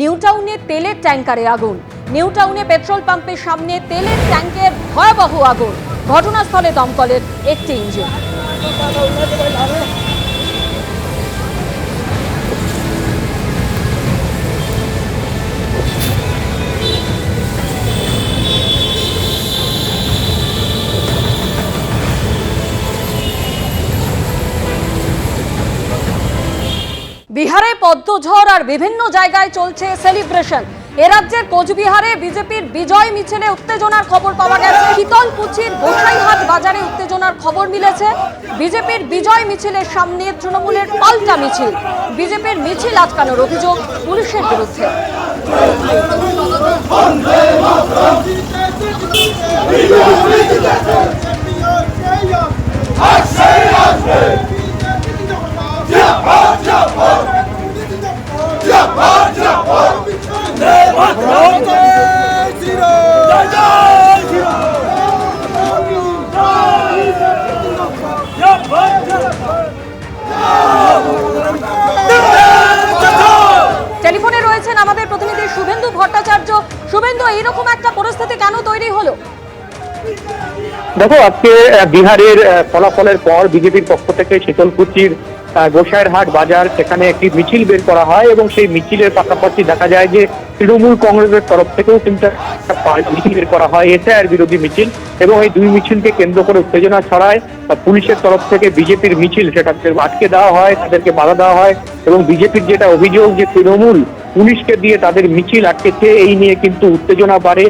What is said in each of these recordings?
New টাউনে তেলের ট্যাঙ্কারে আগুন। নিউ টাউনে পেট্রোল পাম্পের সামনে তেলের ট্যাঙ্কের ভয়াবহ আগুন। ঘটনাস্থলে দমকলের একটি ইঞ্জিন। বিহারে পদ্মঝড় আর বিভিন্ন জায়গায় চলছে সেলিব্রেশন এ কোচবিহারে বিজেপির বিজয় মিছিলে উত্তেজনার খবর পাওয়া গেছে। শীতলকুচির গোসাইহাট বাজারে উত্তেজনার খবর মিলেছে। বিজেপির বিজয় মিছিলের সামনে তৃণমূলের পাল্টা মিছিল। বিজেপির মিছিল আটকানোর অভিযোগ পুলিশের বিরুদ্ধে। দেখো, আজকে বিহারের ফলাফলের পর বিজেপির পক্ষ থেকে শীতলকুচির গোসাইরহাট বাজার সেখানে একটি মিছিল বের করা হয় এবং সেই মিছিলের পাশাপাশি দেখা যায় যে তৃণমূল কংগ্রেসের তরফ থেকেও কিন্তু মিছিল বের করা হয় এসআইআর বিরোধী মিছিল এবং এই দুই মিছিলকে কেন্দ্র করে উত্তেজনা ছড়ায় পুলিশের তরফ থেকে বিজেপির মিছিল সেটাকে আটকে দেওয়া হয়, তাদেরকে বাধা দেওয়া হয় এবং বিজেপির যেটা অভিযোগ যে তৃণমূল পুলিশকে দিয়ে তাদের মিছিল আটকেছে। এই নিয়ে কিন্তু উত্তেজনা বাড়ে।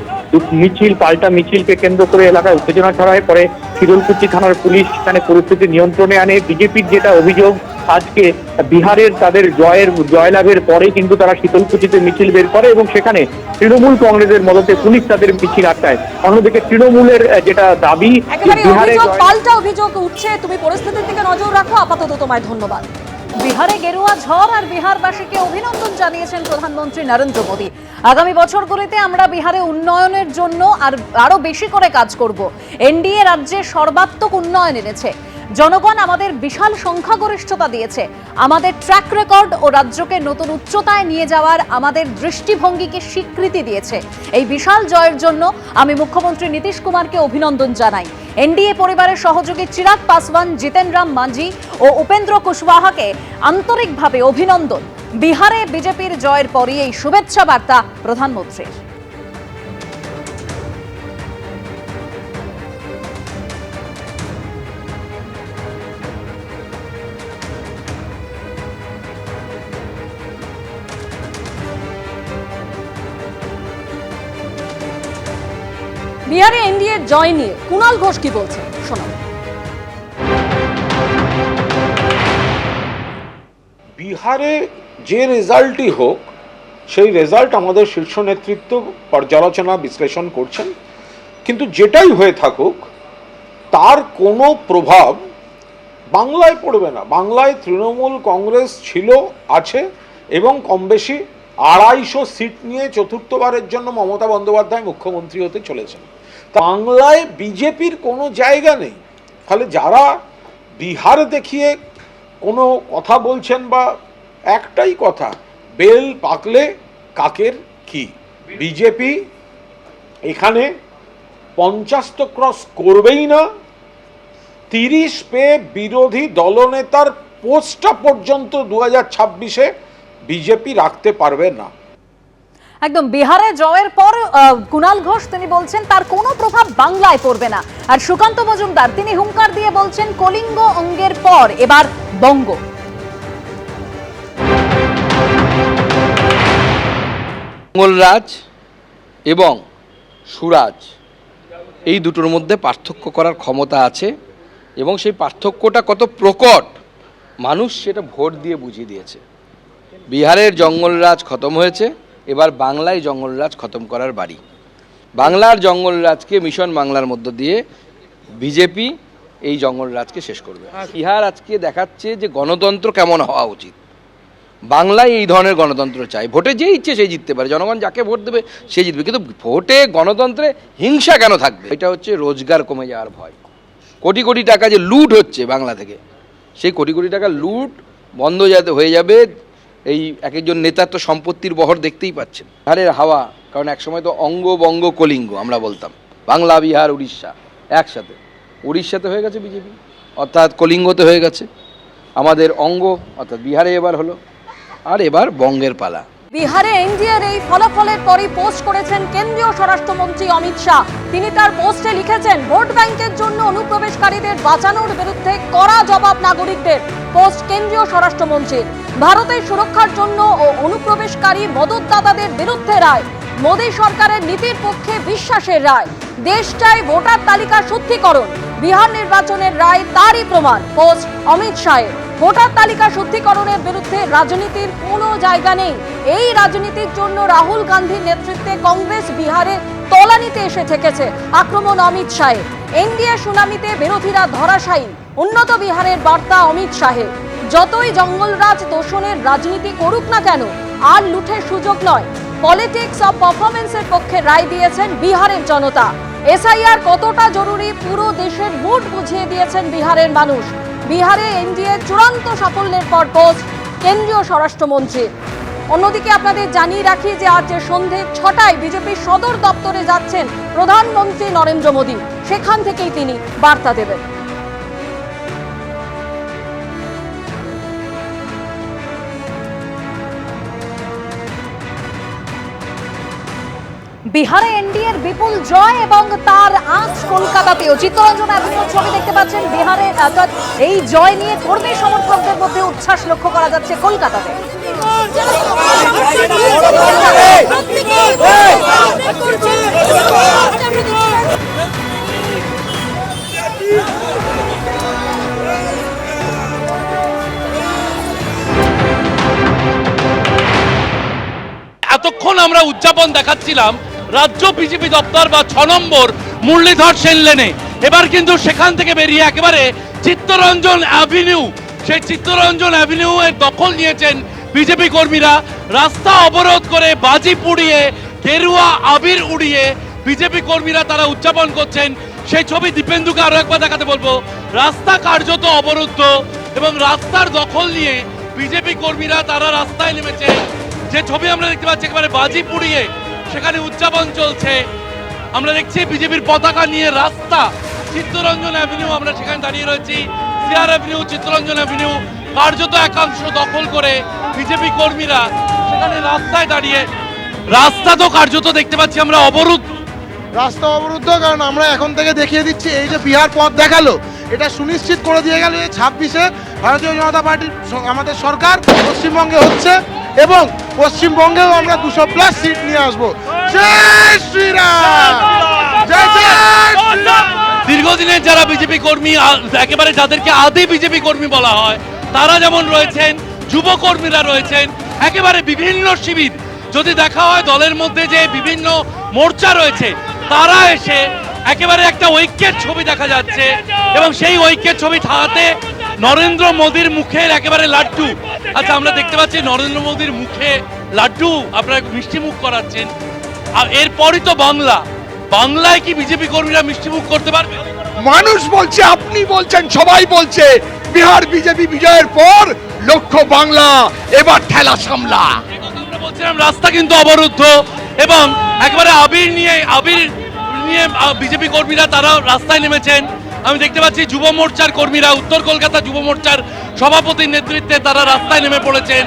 মিছিল পাল্টা মিছিলকে কেন্দ্র করে এলাকায় উত্তেজনা ছড়ায়। পরে শিরলকুচি থানার পুলিশ সেখানে পরিস্থিতি নিয়ন্ত্রণে আনে। বিজেপির যেটা অভিযোগ আজকে বিহারের তাদের জয়ের জয়লাভের পরে কিন্তু তারা শীতলকুচিতে মিছিল বের করে এবং সেখানে তৃণমূল কংগ্রেসের মদতে পুলিশ তাদের মিছিল আটকায়। অন্যদিকে তৃণমূলের যেটা দাবি যে একেবারে বিহারে পাল্টা অভিযোগ উঠছে। তুমি পরিস্থিতির দিকে নজর রাখো। আপাতত তোমায় ধন্যবাদ। বিহারে গেরুয়া ঝড় আর বিহারবাসীকে অভিনন্দন জানিয়েছেন প্রধানমন্ত্রী নরেন্দ্র মোদী। আগামী বছরগুলিতে আমরা বিহারে উন্নয়নের জন্য আর আরও বেশি করে কাজ করব। এনডিএ রাজ্যে সর্বাত্মক উন্নয়ন এনেছে। জনগণ আমাদের বিশাল সংখ্যাগরিষ্ঠতা দিয়েছে। আমাদের ট্র্যাক রেকর্ড ও রাজ্যকে নতুন উচ্চতায় নিয়ে যাওয়ার আমাদের দৃষ্টিভঙ্গিকে স্বীকৃতি দিয়েছে। এই বিশাল জয়ের জন্য আমি মুখ্যমন্ত্রী নীতিশ কুমারকে অভিনন্দন জানাই। এনডিএ পরিবারের সহযোগী চিরাগ পাসওয়ান জিতেন রাম মাঝি ও উপেন্দ্র কুশওয়াহাকে আন্তরিকভাবে অভিনন্দন। বিহারে বিজেপির জয়ের পরই এই শুভেচ্ছা বার্তা প্রধানমন্ত্রীর। বিহারে এনডিএ জয় নিয়ে কুণাল ঘোষ কি বলছেন? শোনাব বিহারে যে রেজাল্টই হোক, সেই রেজাল্ট আমাদের শীর্ষ নেতৃত্ব পর্যালোচনা, বিশ্লেষণ করছেন। কিন্তু যেটাই হয়ে থাকুক, তার কোনো প্রভাব বাংলায় পড়বে না। বাংলায় তৃণমূল কংগ্রেস ছিল, আছে, এবং কম বেশি আড়াইশো সিট নিয়ে চতুর্থবারের জন্য মমতা বন্দ্যোপাধ্যায় মুখ্যমন্ত্রী হতে চলেছেন। বাংলায় বিজেপির কোনো জায়গা নেই। ফলে যারা বিহার দেখিয়ে কোনো কথা বলছেন বা একটাই কথা, বেল পাকলে কাকের কি? বিজেপি এখানে পঞ্চাশ তো ক্রস করবেই না, তিরিশ পেয়ে বিরোধী দলনেতার পোস্টটা পর্যন্ত দু হাজার ছাব্বিশে বিজেপি রাখতে পারবে না। একদম বিহারে জয়ের পর কুণাল ঘোষ, তিনি বলছেন, তার কোনো প্রভাব বাংলায় পড়বে না। আর সুকান্ত মজুমদার, তিনি হুঙ্কার দিয়ে বলছেন, কলিঙ্গ অঙ্গের পর, এবার বঙ্গ। মঙ্গলরাজ এবং সুরাজ, এই দুটোর মধ্যে পার্থক্য করার ক্ষমতা আছে এবং সেই পার্থক্যটা কত প্রকট, মানুষ সেটা ভোট দিয়ে বুঝিয়ে দিয়েছে। বিহারের জঙ্গলরাজ খতম হয়েছে এবার বাংলায় জঙ্গলরাজ খতম করার বাড়ি। বাংলার জঙ্গলরাজকে মিশন বাংলার মধ্য দিয়ে বিজেপি এই জঙ্গলরাজকে শেষ করবে। ইহার আজকে দেখাচ্ছে যে গণতন্ত্র কেমন হওয়া উচিত। বাংলায় এই ধরনের গণতন্ত্র চাই। ভোটে যে ইচ্ছে সে জিততে পারে। জনগণ যাকে ভোট দেবে সে জিতবে। কিন্তু ভোটে গণতন্ত্রে হিংসা কেন থাকবে? এটা হচ্ছে রোজগার কমে যাওয়ার ভয়। কোটি কোটি টাকা যে লুট হচ্ছে বাংলা থেকে সেই কোটি কোটি টাকা লুট বন্ধ যাতে হয়ে যাবে এই এক একজন নেতার তো সম্পত্তির বহর দেখতেই পাচ্ছেন। বিহারের হাওয়া, কারণ একসময় তো অঙ্গ বঙ্গ কলিঙ্গ আমরা বলতাম। বাংলা, বিহার, উড়িষ্যা একসাথে। উড়িষ্যাতে হয়ে গেছে বিজেপি, অর্থাৎ কলিঙ্গতে হয়ে গেছে। আমাদের অঙ্গ, অর্থাৎ বিহারে এবার হলো, আর এবার বঙ্গের পালা। বিহারে এনডিএর এই ফলাফলের পরই পোস্ট করেছেন কেন্দ্রীয় স্বরাষ্ট্রমন্ত্রী অমিত শাহ। তিনি তার পোস্টে লিখেছেন, ভোট ব্যাংকের জন্য অনুপ্রবেশকারীদের বাঁচানোর বিরুদ্ধে কড়া জবাব নাগরিকদের, পোস্ট কেন্দ্রীয় স্বরাষ্ট্রমন্ত্রীর ভারতের সুরক্ষার জন্য ও অনুপ্রবেশকারী মদতদাতাদের বিরুদ্ধে রায়। মোদী সরকারের নীতির পক্ষে বিশ্বাসের রায়। দেশটায় ভোটার তালিকা শুদ্ধিকরণ। বিহার নির্বাচনের রায় তারই প্রমাণ। পোস্ট অমিত শাহের। ভোটার তালিকা শুদ্ধিকরণের বিরুদ্ধে রাজনীতির কোনো জায়গা নেই। এই রাজনীতির জন্য রাহুল গান্ধীর নেতৃত্বে কংগ্রেস বিহারে তলানিতে এসে ঠেকেছে আক্রমণ অমিত শাহের এনডিএ সুনামিতে বিরোধীরা ধরাশায়ী। উন্নত বিহারের বার্তা অমিত শাহের যতই জঙ্গলরাজ দোষণের রাজনীতি করুক না কেন, আর লুঠের সুযোগ নয়। পলিটিক্স অফ পারফরমেন্সের পক্ষে রায় দিয়েছেন বিহারের জনতা। এসআইআর কতটা জরুরি পুরো দেশের মুড বুঝিয়ে দিয়েছেন বিহারের মানুষ। বিহারে এনডিএ চূড়ান্ত সাফল্যের পর পোজ কেন্দ্রীয় স্বরাষ্ট্রমন্ত্রী। অন্যদিকে আপনাদের জানিয়ে রাখি যে আজ যে সন্ধে ছটায় বিজেপির সদর দপ্তরে যাচ্ছেন প্রধানমন্ত্রী নরেন্দ্র মোদী। সেখান থেকেই তিনি বার্তা দেবেন। বিহারে এনডিএর বিপুল জয় এবং তার আজ কলকাতাতেও চিত্তরঞ্জন অ্যাভিনিউর ছবি দেখতে পাচ্ছেন। বিহারে অর্থাৎ এই জয় নিয়ে কর্মী সমর্থকদের মধ্যে উচ্ছ্বাস লক্ষ্য করা যাচ্ছে কলকাতাতে। এতক্ষণ আমরা উদযাপন দেখাচ্ছিলাম রাজ্য বিজেপি দপ্তর বা ছ নম্বর মুরলীধর সেন লেনে। এবার কিন্তু সেখান থেকে বেরিয়ে একেবারে চিত্তরঞ্জন অ্যাভিনিউ। সেই চিত্তরঞ্জন অ্যাভিনিউ এর দখল নিয়েছেন বিজেপি কর্মীরা। রাস্তা অবরোধ করে বাজি পুড়িয়ে গেরুয়া আবির উড়িয়ে বিজেপি কর্মীরা তারা উদযাপন করছেন। সেই ছবি দীপেন্দুকে আরও একবার দেখাতে বলব। রাস্তা কার্যত অবরুদ্ধ এবং রাস্তার দখল নিয়ে বিজেপি কর্মীরা তারা রাস্তায় নেমেছে। যে ছবি আমরা দেখতে পাচ্ছি, একেবারে বাজি পুড়িয়ে সেখানে উদযাপন চলছে। আমরা দেখছি বিজেপির পতাকা নিয়ে রাস্তা, চিত্তরঞ্জন অ্যাভিনিউ আমরা সেখানে দাঁড়িয়ে রয়েছি। সিআর অ্যাভিনিউ চিত্তরঞ্জন অ্যাভিনিউ কার্যত একাংশ দখল করে বিজেপি কর্মীরা সেখানে রাস্তায় দাঁড়িয়ে। রাস্তা তো কার্যত দেখতে পাচ্ছি আমরা অবরোধ রাস্তা অবরুদ্ধ, কারণ আমরা এখন থেকে দেখিয়ে দিচ্ছি, এই যে বিহার পথ দেখাল, এটা সুনিশ্চিত করে দিয়ে গেল এই ছাব্বিশে ভারতীয় জনতা পার্টির আমাদের সরকার পশ্চিমবঙ্গে হচ্ছে এবং পশ্চিমবঙ্গেও আমরা দুশো প্লাস সিট নিয়ে আসব। দীর্ঘদিনের যারা বিজেপি কর্মী একেবারে যাদেরকে আদি বিজেপি কর্মী বলা হয়, তারা যেমন রয়েছেন, যুব কর্মীরা রয়েছেন, একেবারে বিভিন্ন শিবির। যদি দেখা হয় দলের মধ্যে যে বিভিন্ন মোর্চা রয়েছে, তারা এসে একেবারে একটা ঐক্যের ছবি দেখা যাচ্ছে এবং সেই ঐক্যের ছবি থাকাতে নরেন্দ্র মোদীর মুখের একেবারে লাড্ডু আচ্ছা আমরা দেখতে পাচ্ছি নরেন্দ্র মোদীর মুখে লাড্ডু। আপনারা মিষ্টি মুখ করাচ্ছেন। আর এরপরই তো বাংলা। বাংলায় কি বিজেপি কর্মীরা মিষ্টিমুখ করতে পারবে? মানুষ বলছে আপনি বলছেন সবাই বলছে বিহার বিজেপি বিজয়ের পর লক্ষ্য বাংলা এবার ঠেলা সামলা। বলছিলাম রাস্তা কিন্তু অবরুদ্ধ। এবং একবারে আবির নিয়ে আবির নিয়ে বিজেপি কর্মীরা তারা রাস্তায় নেমেছেন। আমি দেখতে পাচ্ছি যুব মোর্চার কর্মীরা উত্তর কলকাতা যুব মোর্চার সভাপতির নেতৃত্বে তারা রাস্তায় নেমে পড়েছেন।